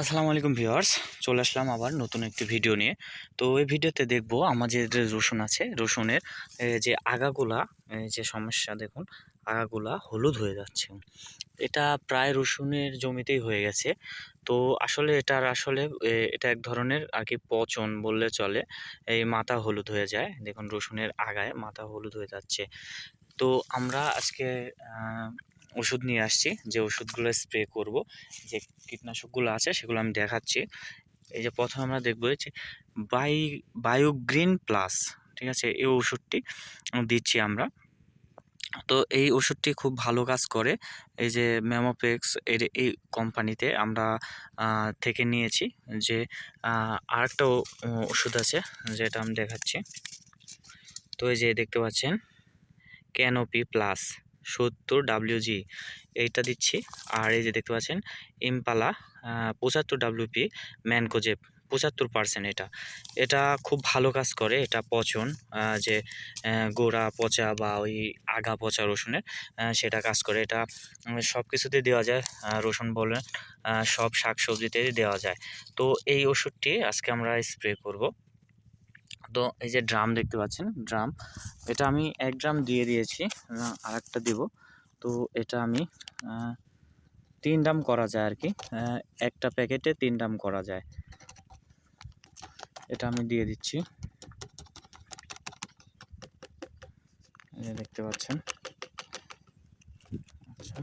আসসালামু আলাইকুম ভিউয়ার্স, চলে আসলাম আবার নতুন একটি ভিডিও নিয়ে। তো এই ভিডিওতে দেখব আমাদের রসুন আছে, রসুনের যে আগাগুলা যে সমস্যা দেখুন, আগাগুলা হলুদ হয়ে যাচ্ছে। এটা প্রায় রসুনের জমিতেই হয়ে গেছে। তো আসলে এটার আসলে এটা এক ধরনের আর কি পচন বললে চলে, এই মাথা হলুদ হয়ে যায়। দেখুন রসুনের আগায় মাথা হলুদ হয়ে যাচ্ছে। তো আমরা আজকে ওষুধ নিয়ে আসছি, যে ওষুধগুলো স্প্রে করব, যে কীটনাশকগুলো আছে সেগুলো আমি দেখাচ্ছি। এই যে প্রথমে আমরা দেখব যে বাই, বায়োগ্রিন প্লাস, ঠিক আছে? এই ওষুধটি দিচ্ছি আমরা। তো এই ওষুধটি খুব ভালো কাজ করে। এই যে ম্যামোপেক্স এর এই কোম্পানিতে আমরা থেকে নিয়েছি যে আরেকটা ওষুধ আছে যেটা আমি দেখাচ্ছি। তো এই যে দেখতে পাচ্ছেন ক্যানোপি প্লাস সত্তর ডাব্লিউজি এইটা দিচ্ছি। আর এই যে দেখতে পাচ্ছেন ইম্পালা পঁচাত্তর ডাব্লিউপি ম্যানকোজেব পঁচাত্তর পার্সেন্ট এটা। এটা খুব ভালো কাজ করে, এটা পচন যে গোড়া পচা বা ওই আগা পচা রসুনের সেটা কাজ করে। এটা সব কিছুতে দেওয়া যায় রসুন বলেন সব শাক সবজিতেই দেওয়া যায়। তো এই ওষুধটি আজকে আমরা স্প্রে করব। তো এই যে ড্রাম দেখতে পাচ্ছেন, ড্রাম। এটা আমি এক ড্রাম দিয়ে দিয়েছি আর একটা দিব। তো এটা আমি তিন ড্রাম করা যায় আর কি একটা প্যাকেটে তিন ড্রাম করা যায়। এটা আমি দিয়ে দিচ্ছি। দেখতে পাচ্ছেন। আচ্ছা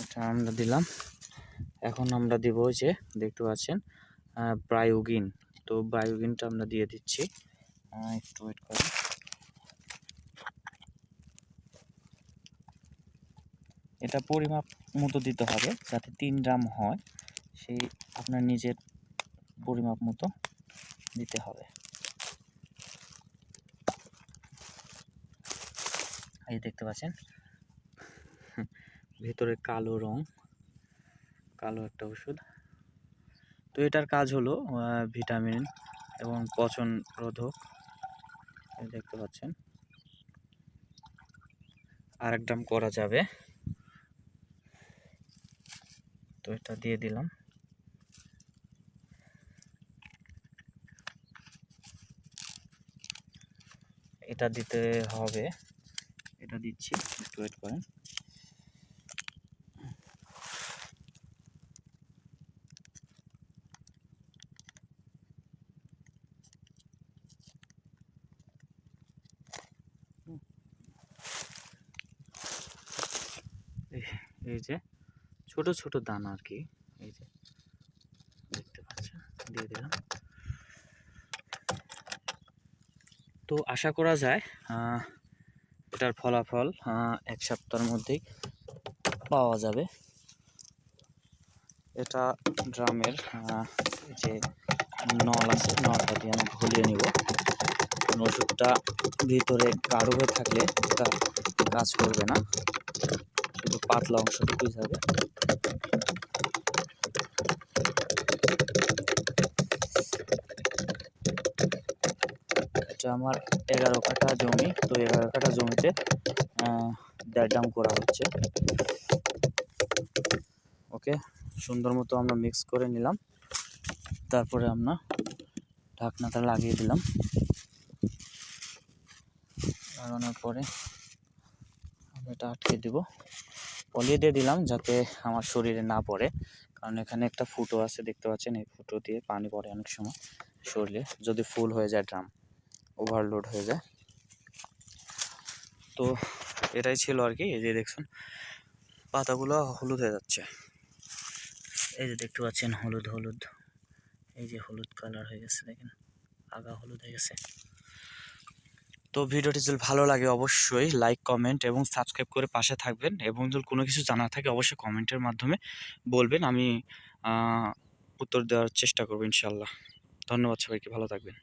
এটা আমরা দিলাম। এখন আমরা দিব যে, দেখতে পাচ্ছেন ব্রায়োগিন তো বায়োগিনটা আমরা দিয়ে দিচ্ছি। একটু ওয়েট করুন এটা পরিমাপ মতো দিতে হবে যাতে তিন গ্রাম হয়, সেই আপনার নিজের পরিমাপ মতো দিতে হবে। এই দেখতে পাচ্ছেন? ভেতরে কালো রং, কালো একটা ওষুধ। এটার কাজ হলো ভিটামিন এবং পচন রোধক। দেখতে পাচ্ছেন। আর এক ড্রাম করা যাবে। তো এটা দিয়ে দিলাম। এটা দিতে হবে। এটা দিচ্ছি, একটু ওয়েট করেন। এই- যে, ছোট ছোট দানা আর কি এই যে, দেখতে পাচ্ছেন? দিয়ে দিলাম। তো আশা করা যায় এটার ফলাফল এক সপ্তাহের মধ্যেই পাওয়া যাবে। এটা ড্রামের যে নল আছে, নলটা দিয়ে আমি ঘুলিয়ে নিব। ওষুধটা ভিতরে গাঢ় হয়ে থাকলে এটা কাজ করবে না। পাতলা অংশটুকুই যাবে এটা আমার এগারো কাঠা জমি তো এগারো কাঠা জমিতে আহ, দেড় ডাম করা হচ্ছে। ওকে সুন্দর মতো আমরা মিক্স করে নিলাম। তারপরে আমরা ঢাকনাটা লাগিয়ে দিলাম। লাগানোর পরে আমরা এটা আটকে দিব। পলিয়ে দিয়ে দিলাম যাতে আমার শরীরে না পড়ে। কারণ এখানে একটা ফুটো আছে, দেখতে পাচ্ছেন এই ফুটো দিয়ে পানি পড়ে অনেক সময় শরীরে। যদি ফুল হয়ে যায়, ড্রাম, ওভারলোড হয়ে যায়। তো এটাই ছিল আর কি, এই যে দেখছেন পাতাগুলো হলুদ হয়ে যাচ্ছে। এই যে দেখতে পাচ্ছেন, হলুদ হলুদ। এই যে হলুদ কালার হয়ে গেছে, দেখেন। আগা হলুদ হয়ে গেছে। তো ভিডিওটি যদি ভালো লাগে অবশ্যই লাইক কমেন্ট এবং সাবস্ক্রাইব করে পাশে থাকবেন এবং যদি কোনো কিছু জানা থাকে অবশ্যই কমেন্টের মাধ্যমে বলবেন, আমি উত্তর দেওয়ার চেষ্টা করব ইনশাল্লাহ। ধন্যবাদ সবাইকে, ভালো থাকবেন।